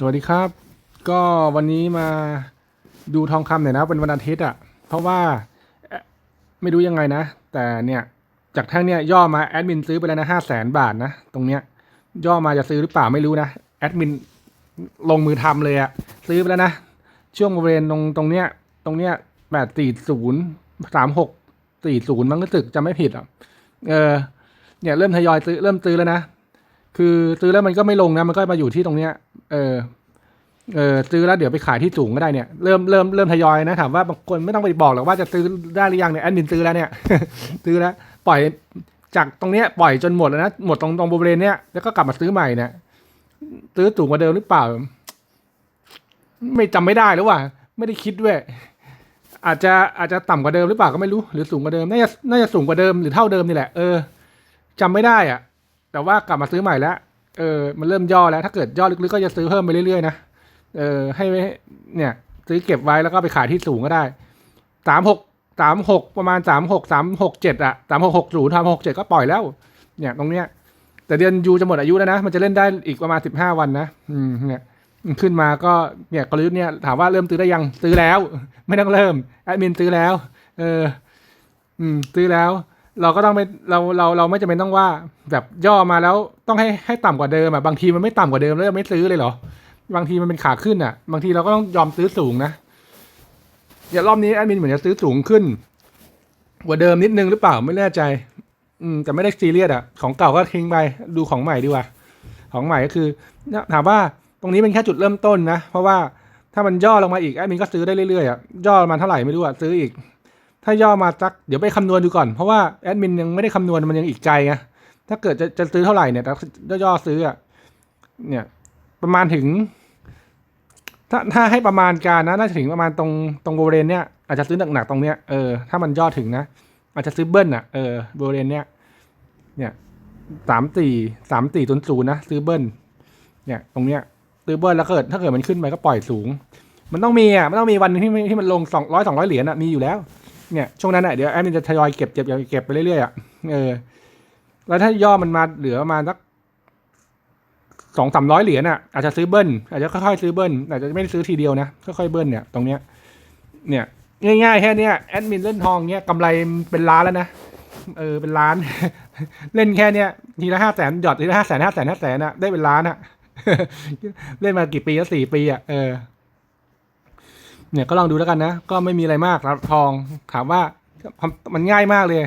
สวัสดีครับ ก็วันนี้มาดูทองคำหน่อยนะเป็นวันอาทิตย์อะ เพราะว่าไม่รู้ยังไงนะ แต่เนี่ยจากแท่งเนี่ยย่อมาแอดมินซื้อไปแล้วนะห้าแสนบาทนะ ตรงเนี้ยย่อมาจะซื้อหรือเปล่าไม่รู้นะแอดมินลงมือทำเลยอะซื้อไปแล้วนะ ช่วงบริเวณตรงตรงเนี้ยตรงเนี้ยแปดสี่ศูนย์สามหกสี่ศูนย์มันก็สึกจะไม่ผิดอะเออเนี่ยเริ่มทยอยซื้อเริ่มซื้อแล้วนะ คือซื้อแล้วมันก็ไม่ลงนะ มันก็มาอยู่ที่ตรงเนี้ย เออ เออซื้อแล้วเดี๋ยวไปขายที่สูงก็ได้เนี่ย เริ่มเริ่มเริ่มทยอยนะ ถามว่าบางคนไม่ต้องไปบอกหรอกว่าจะซื้อได้หรือยังเนี่ยแอดมินซื้อแล้วเนี่ย ซื้อแล้ว ปล่อยจากตรงเนี้ยปล่อยจนหมดแล้วนะ หมดตรงตรงบริเวณเนี้ย แล้วก็กลับมาซื้อใหม่เนี่ย ซื้อสูงกว่าเดิมหรือเปล่า ไม่จำไม่ได้แล้วว่ะไม่ได้คิดด้วยอาจจะอาจจะต่ำกว่าเดิมหรือเปล่าก็ไม่รู้ หรือสูงกว่าเดิม น่าจะน่าจะสูงกว่าเดิมหรือเท่าเดิมนี่แหละ เออจำไม่ได้อะ แต่ว่ากลับมาซื้อใหม่แล้วเออมันเริ่มย่อแล้วถ้าเกิดย่อลึกๆก็จะซื้อเพิ่มไปเรื่อยๆนะเออให้เนี่ย ซื้อเก็บไว้แล้วก็ไปขายที่สูงก็ได้สามหกสามหกประมาณสามหกสามหกเจ็ดอะสามหกหกศูนย์สามหกเจ็ดก็ปล่อยแล้ว เนี่ยตรงเนี้ย แต่เดือนยูจะหมดอายุแล้วนะ มันจะเล่นได้อีกประมาณสิบห้าวันนะอืมเนี่ยขึ้นมาก็เนี่ยกลยุทธ์เนี่ยถามว่าเริ่มซื้อได้ยังซื้อแล้ว ไม่ต้องเริ่มแอดมินซื้อแล้ว เออ อืม ซื้อแล้ว เราก็ต้องไม่เราเราเราไม่จำเป็นต้องว่า แบบย่อมาแล้วต้องให้ให้ต่ำกว่าเดิมอะบางทีมันไม่ต่ำกว่าเดิมแล้วไม่ซื้อเลยเหรอ บางทีมันเป็นขาขึ้นอะ บางทีเราก็ต้องยอมซื้อสูงนะอย่ารอบนี้แอดมินเหมือนจะซื้อสูงขึ้นกว่าเดิมนิดนึงหรือเปล่าไม่แน่ใจ อืมแต่ไม่ได้ซีเรียสอะของเก่าก็ทิ้งไปดูของใหม่ดีกว่าของใหม่ก็คือถามว่าตรงนี้เป็นแค่จุดเริ่มต้นนะ เพราะว่าถ้ามันย่อลงมาอีกแอดมินก็ซื้อได้เรื่อยๆอะย่อมาเท่าไหร่ไม่รู้อะซื้ออีก ถ้าย่อมาสักเดี๋ยวไปคำนวณดูก่อน เพราะว่าแอดมินยังไม่ได้คำนวณมันยังอีกไกลไงถ้าเกิดจะจะซื้อเท่าไหร่เนี่ยแต่ย่อซื้ออะเนี่ยประมาณถึง ถ้าถ้าให้ประมาณการนะน่าจะถึงประมาณตรงตรงบริเวณเนี้ยอาจจะซื้อหนักๆตรงเนี้ยเออถ้ามันย่อถึงนะ อาจจะซื้อเบิ้ลอะเออบริเวณเนี้ยเนี่ยสามสี่สามสี่ศูนย์ศูนย์นะซื้อเบิ้ลเนี่ยตรงเนี้ยซื้อเบิ้ลแล้วเกิดถ้าเกิดมันขึ้นไปก็ปล่อยสูง มันต้องมีอะมันต้องมีวันที่ที่มันลงสองร้อยสองร้อยเหรียญอะมีอยู่แล้ว เนี่ยช่วงนั้นอะเดี๋ยวแอดมินจะทยอยเก็บเก็บเก็บไปเรื่อยๆอะเออแล้วถ้าย่อมันมาเหลือประมาณสักสองสามร้อยเหรียญอะอาจจะซื้อเบิ้ลอาจจะค่อยๆซื้อเบิ้ลอาจจะไม่ได้ซื้อทีเดียวนะค่อยๆเบิ้ลเนี่ยตรงเนี้ยเนี่ยง่ายๆแค่เนี้ยแอดมินเล่นทองเนี้ยกำไรเป็นล้านแล้วนะเออเป็นล้าน เล่นแค่เนี้ยทีละห้าแสนหยอดทีละห้าแสนห้าแสนห้าแสนอะได้เป็นล้านอะเล่นมากี่ปีแล้วสี่ปีอะเออ เนี่ยก็ลองดูแล้วกันนะ ก็ไม่มีอะไรมากรับทองถามว่ามันง่ายมากเลย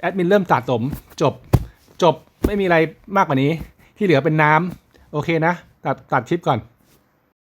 แอดมินเริ่มสะสมจบจบไม่มีอะไรมากกว่านี้ ที่เหลือเป็นน้ำโอเคนะ ตัดตัดชิปก่อน